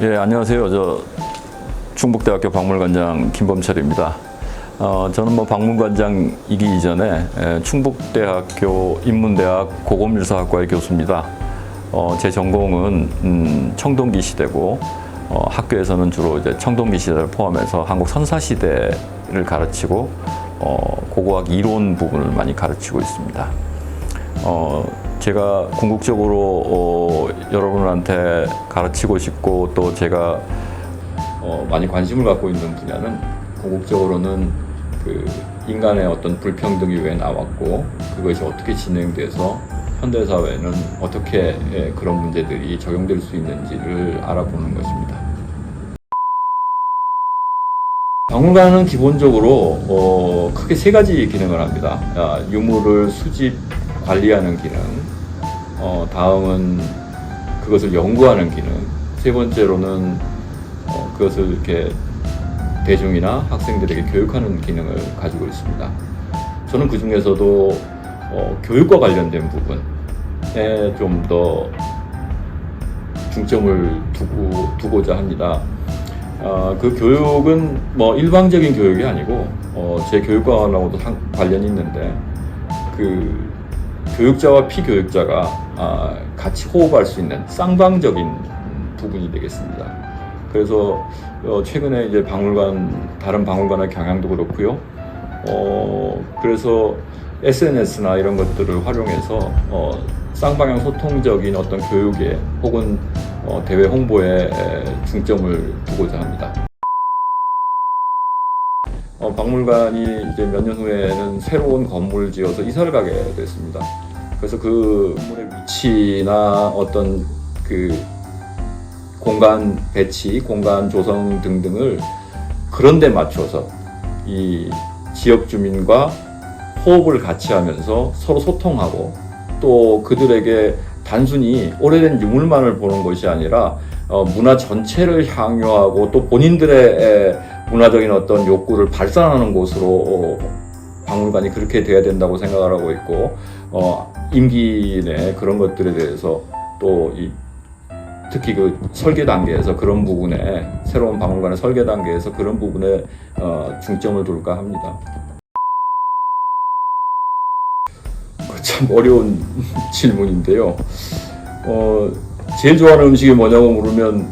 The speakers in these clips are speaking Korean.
예, 안녕하세요. 저 충북대학교 박물관장 김범철입니다. 어, 저는 뭐 박물관장이기 이전에 에, 충북대학교 인문대학 고고밀사학과의 교수입니다. 어, 제 전공은 음, 청동기 시대고 어, 학교에서는 주로 이제 청동기 시대를 포함해서 한국 선사 시대를 가르치고 어, 고고학 이론 부분을 많이 가르치고 있습니다. 어, 제가 궁극적으로 어, 여러분한테 가르치고 싶고 또 제가 어, 많이 관심을 갖고 있는 분야는 궁극적으로는 그 인간의 어떤 불평등이 왜 나왔고 그것이 어떻게 진행돼서 현대 사회는 어떻게 예, 그런 문제들이 적용될 수 있는지를 알아보는 것입니다. 박물관은 기본적으로 어, 크게 세 가지 기능을 합니다. 아, 유물을 수집, 관리하는 기능, 어, 다음은 그것을 연구하는 기능, 세 번째로는 어, 그것을 이렇게 대중이나 학생들에게 교육하는 기능을 가지고 있습니다. 저는 그 중에서도 어, 교육과 관련된 부분에 좀 더 중점을 두고, 두고자 합니다. 어, 그 교육은 뭐 일방적인 교육이 아니고 어, 제 교육과하고도 상- 관련이 있는데 그 교육자와 피교육자가 아, 같이 호흡할 수 있는 쌍방적인 부분이 되겠습니다. 그래서 어, 최근에 이제 박물관 다른 박물관의 경향도 그렇고요. 어, 그래서 SNS나 이런 것들을 활용해서 어, 쌍방향 소통적인 어떤 교육에 혹은 어, 대외 홍보에 에, 중점을 두고자 합니다. 어, 박물관이 이제 몇 년 후에는 새로운 건물 지어서 이사를 가게 됐습니다. 그래서 그 건물의 위치나 어떤 그 공간 배치, 공간 조성 등등을 그런 데 맞춰서 이 지역 주민과 호흡을 같이 하면서 서로 소통하고 또 그들에게 단순히 오래된 유물만을 보는 것이 아니라 어, 문화 전체를 향유하고 또 본인들의 에, 문화적인 어떤 욕구를 발산하는 곳으로 어, 박물관이 그렇게 돼야 된다고 생각을 하고 있고 어, 임기 내 그런 것들에 대해서 또 이 특히 그 설계 단계에서 그런 부분에 새로운 박물관의 설계 단계에서 그런 부분에 어, 중점을 둘까 합니다. 그참 어려운 질문인데요. 어, 제일 좋아하는 음식이 뭐냐고 물으면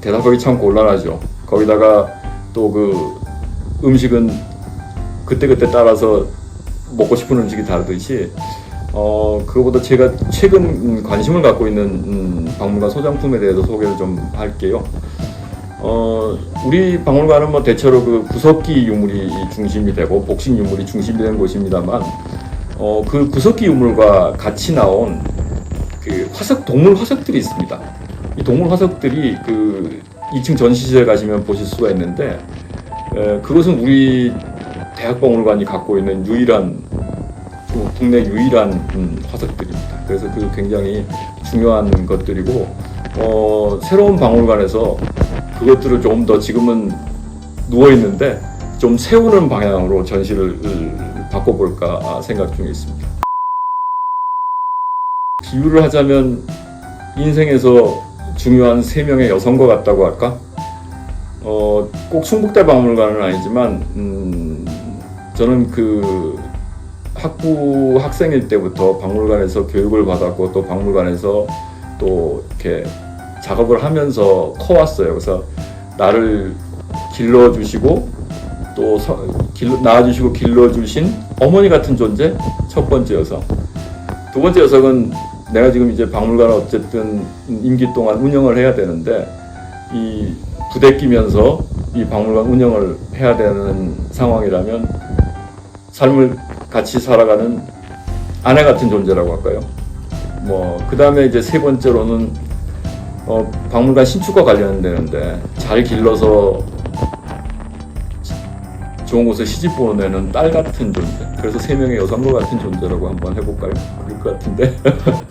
대답하기 참 곤란하죠. 거기다가 또 그 음식은 그때그때 따라서 먹고 싶은 음식이 다르듯이 어, 그거보다 제가 최근 음, 관심을 갖고 있는 음, 박물관 소장품에 대해서 소개를 좀 할게요. 어, 우리 박물관은 뭐 대체로 그 구석기 유물이 중심이 되고 복식 유물이 중심이 되는 곳입니다만 어, 그 구석기 유물과 같이 나온 그 화석 동물 화석들이 있습니다. 이 동물 화석들이 그 2층 전시실에 가시면 보실 수가 있는데 에, 그것은 우리 대학박물관이 갖고 있는 유일한 그 국내 유일한 음, 화석들입니다. 그래서 그 굉장히 중요한 것들이고 어, 새로운 박물관에서 그것들을 좀더 지금은 누워 있는데 좀 세우는 방향으로 전시를 을, 바꿔볼까 생각 중에 있습니다. 비유를 하자면 인생에서 중요한 세 명의 여성과 같다고 할까? 어, 꼭 충북대 박물관은 아니지만 음, 저는 그 학부 학생일 때부터 박물관에서 교육을 받았고 또 박물관에서 또 이렇게 작업을 하면서 커왔어요. 그래서 나를 길러주시고 또 서, 길러, 낳아주시고 길러주신 어머니 같은 존재 첫 번째 여성. 두 번째 여성은 내가 지금 이제 박물관을 어쨌든 임기 동안 운영을 해야 되는데 이 부대 끼면서 이 박물관 운영을 해야 되는 상황이라면 삶을 같이 살아가는 아내 같은 존재라고 할까요? 뭐 그 다음에 이제 세 번째로는 어, 박물관 신축과 관련되는데 잘 길러서 좋은 곳에 시집 보내는 딸 같은 존재. 그래서 세 명의 여성과 같은 존재라고 한번 해볼까요? 그럴 것 같은데.